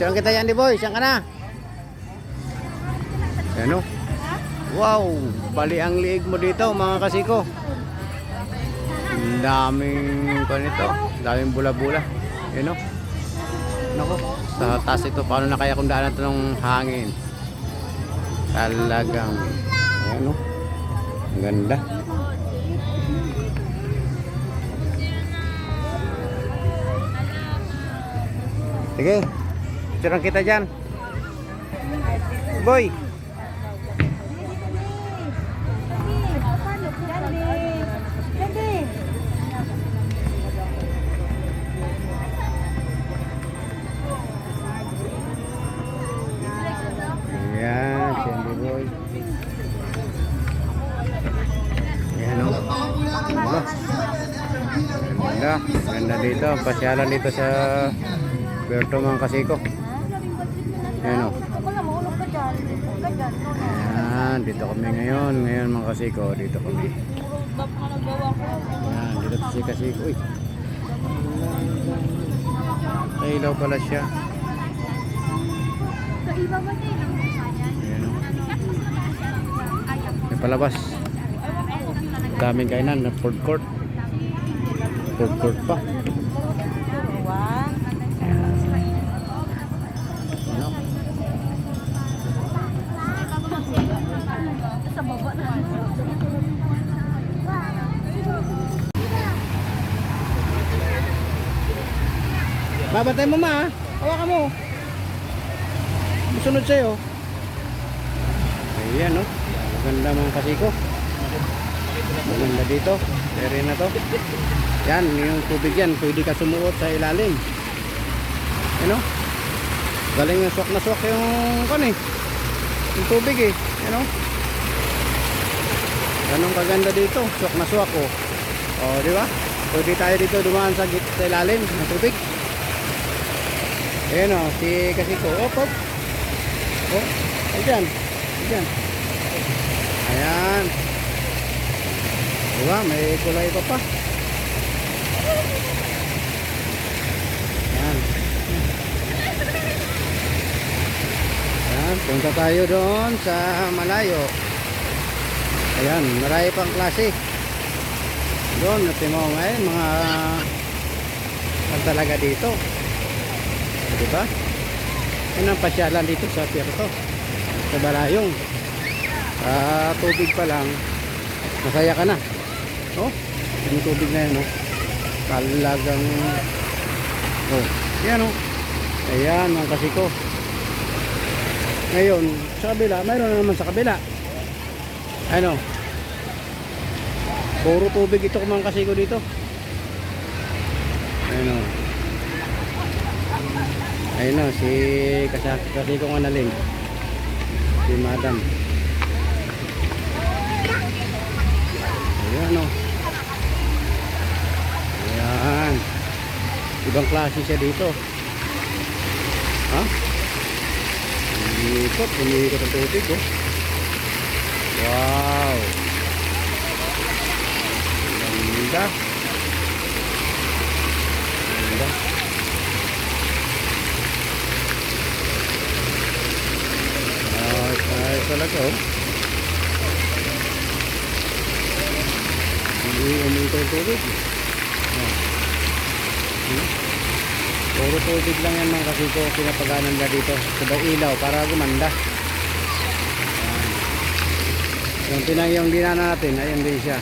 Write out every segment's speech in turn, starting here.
Picturean kita yan, di boy. Saan ka na? Ano? Wow! Bali ang liig mo dito, mga kasiko. Daming pa nito. Ang daming bula-bula. Yan o. Nako. Sa taas ito, paano na kaya kung daanan ito ng hangin? Talagang. Ayan o. Ang ganda. Sige. Picturean kita dyan. Boy! Ganda. Ganda. Ganda dito. Pasyalan dito sa Berto mga kasiko. Ayan o. Ayan, dito kami ngayon. Ngayon mga kasiko, dito kami. Ayan, dito si kasiko. Uy. Ay, ilaw pala siya. Ayan o. May palabas. Daming kainan na food court. Food court pa. Babantay mo ma. ah. Hawakan mo. Sunod sa'yo. Ayan no. Maganda mga kasiko. Maganda dito. Area na to. Yan, yung tubig yan. Pwede ka sumuot sa ilalim. Ano? Galing yung swak na swak yung kan eh. Yung tubig eh. Ano? Ganun kaganda dito. Swak na swak oh. Oh, di ba? Pwede tayo dito dumaan sa, sa ilalim ng tubig. Ayan o, si Kasiko. Op, op. Oh, ayan. Ayan. Ayan. Diba, may kulay pa pa. Ayan. Ayan, punta tayo doon sa malayo. Ayan, marami pang klase. Doon, natin mo ngayon, mga ang talaga dito. Di ba? Yan ang pasyalan dito sa Pierto. Sa Balayong. Ah, tubig pa lang. Masaya ka na. Oh, yung tubig na yan, oh. Talagang Oh, yan oh. Ayan, mga kasiko. Ngayon, sa kabila, mayroon na naman sa kabila. Ano? Puro tubig ito mga kasiko dito. Ayan oh. Ayun na, si kasi, kasi kong analing. Si madam. Ayan o. Ayan. Ibang klase siya dito. Ha? Umiikot, umiikot ang tubig oh. Wow. Ganda. Talaga oh. Hindi yung tubig. Oh. Hmm? Puro tubig lang yan mga kasiko pinapaganan nila dito. Sa daw ilaw para gumanda. Ayan. Yung tinang yung dinana natin, ayun din siya.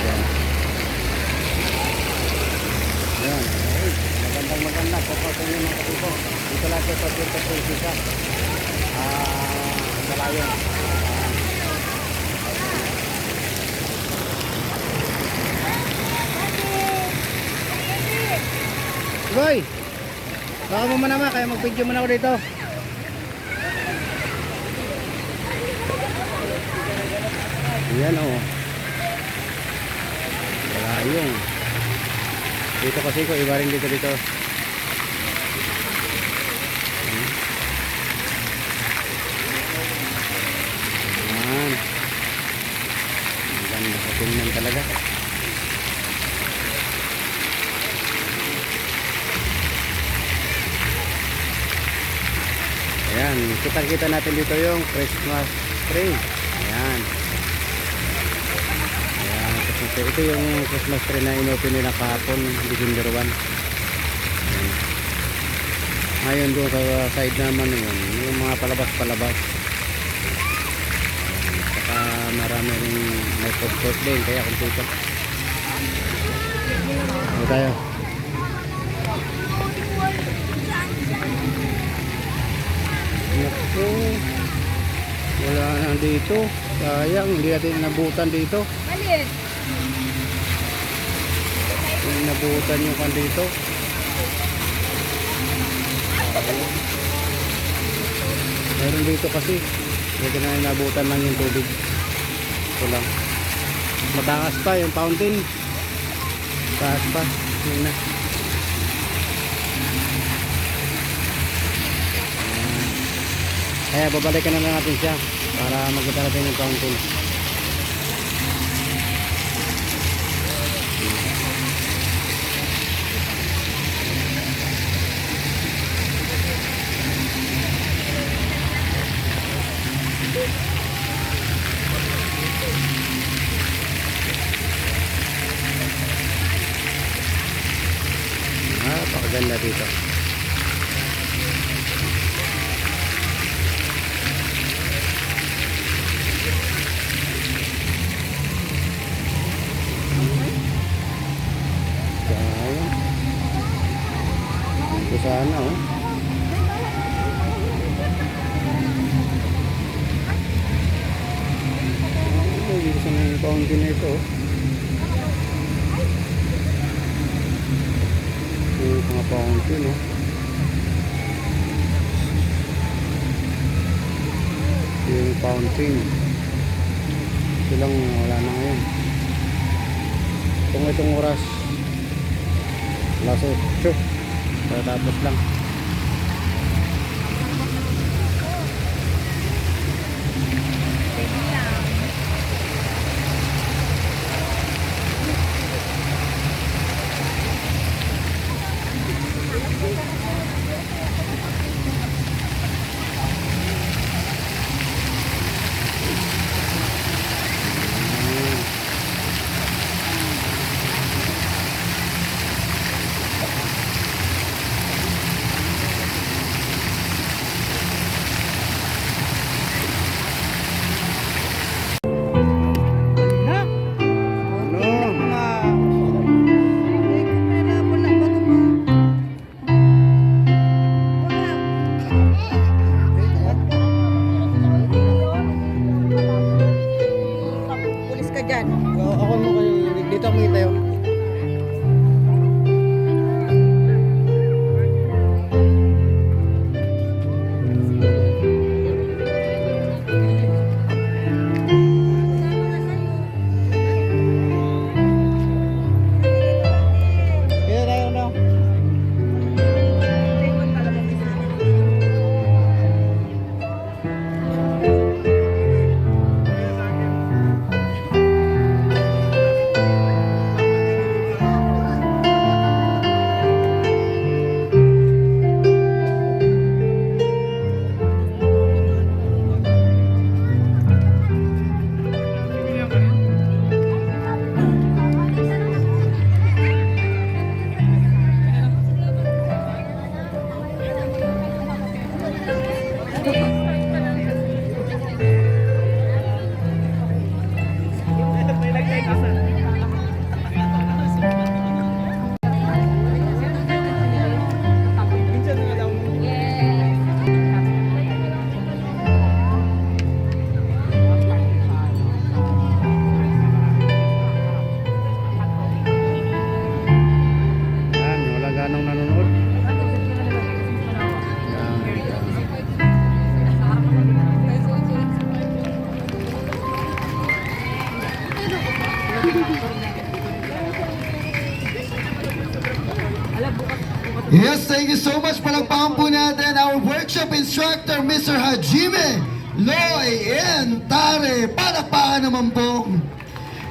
Ayan. Ayan. Ay, magandang maganda. Papasok niyo mga kasiko. Dito lang sa Pagkita Prinsesa. Malayon. Boy! Baka mo man naman, kaya mag-video muna ako dito. Ayan o. Oh. Malayong. Dito kasi ko, iba rin dito dito. Ganyan talaga. Ayan, kitang-kita natin dito yung Christmas tree. Ayan. Ayan, Christmas tree. Ito yung Christmas tree na inopen nila kahapon, December 1. Ayan. Ngayon doon sa side naman yun, yung mga palabas-palabas. Marami rin may food din, kaya kompleto. Ano tayo? Naku. Wala na dito. Sayang, hindi natin nabutan dito. Hindi nabutan yung kan dito. Meron dito kasi. Hindi na nabutan lang yung tubig. Ito lang. Matakas pa yung fountain. Taas pa. Yun na. Kaya babalikan na lang natin siya para magkita natin yung fountain. Fountain. Ito wala na ngayon. Kung itong oras Alas 8 Tatapos lang thank you so much. Palagpakan po natin our workshop instructor, Mr. Hajime Loy N. Tare. Palakpakan naman po.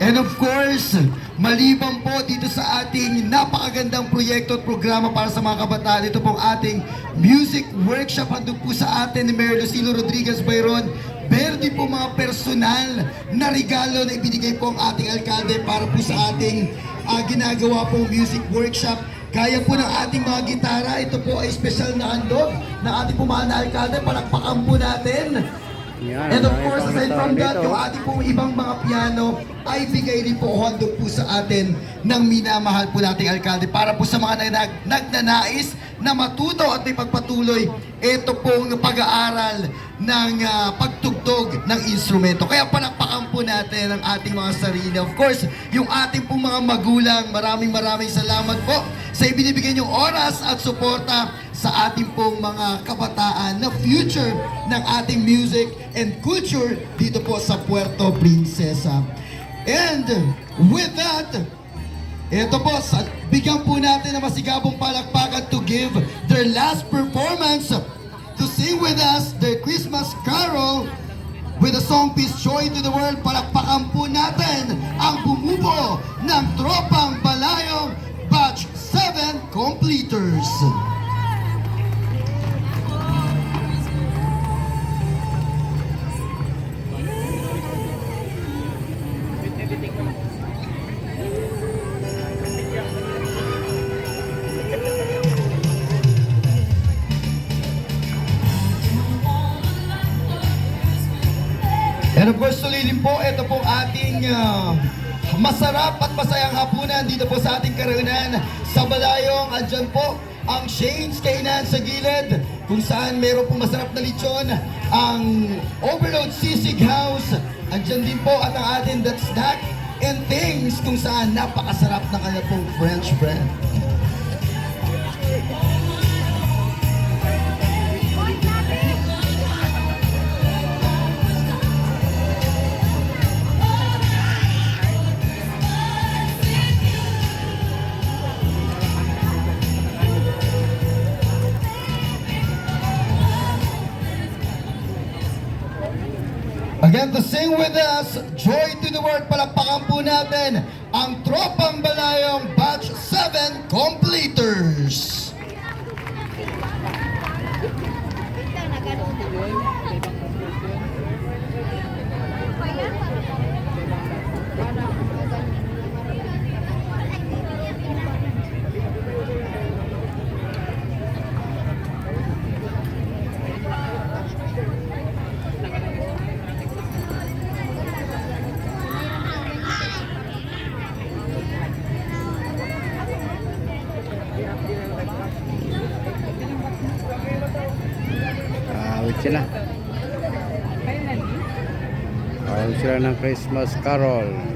And of course, maliban po dito sa ating napakagandang proyekto at programa para sa mga kabataan, ito pong ating music workshop handog po sa atin ni Mayor Lucilo Rodriguez Bayron. Din po mga personal na regalo na ibinigay po ang ating alkalde para po sa ating ah, ginagawa pong music workshop. Kaya po ng ating mga gitara, ito po ay special na handog ng ating po mahal na alkalde. Palakpakan po natin. Yan, And of course, aside from that, dito. yung ating pong ibang mga piano ay bigay rin po handog po sa atin ng minamahal po nating alkalde para po sa mga nag nagnanais na matuto at may pagpatuloy ito pong pag-aaral ng ah, pagtugtog ng instrumento. Kaya palakpakan po natin ang ating mga sarili. Of course, yung ating pong mga magulang, maraming maraming salamat po sa ibinibigay niyong oras at suporta sa ating pong mga kabataan na future ng ating music and culture dito po sa Puerto Princesa. And with that, ito po, bigyan po natin ng masigabong palakpakan to give their last performance to sing with us their Christmas carol with the song Peace Joy to the World. Palakpakan po natin ang bumubo ng Tropang Balayong Batch 7 Completers. Po, ito po ating ah, masarap at masayang hapunan dito po sa ating karaunan sa Balayong. Andyan po ang Shane's Kainan sa gilid kung saan meron po masarap na lechon. Ang Overload Sisig House. Andyan din po at ang ating that snack and things kung saan napakasarap na kanya pong French bread. Again, to sing with us, Joy to the World, palakpakan po natin ang Tropang Balayong Batch 7 Completers. Ng Christmas Carol.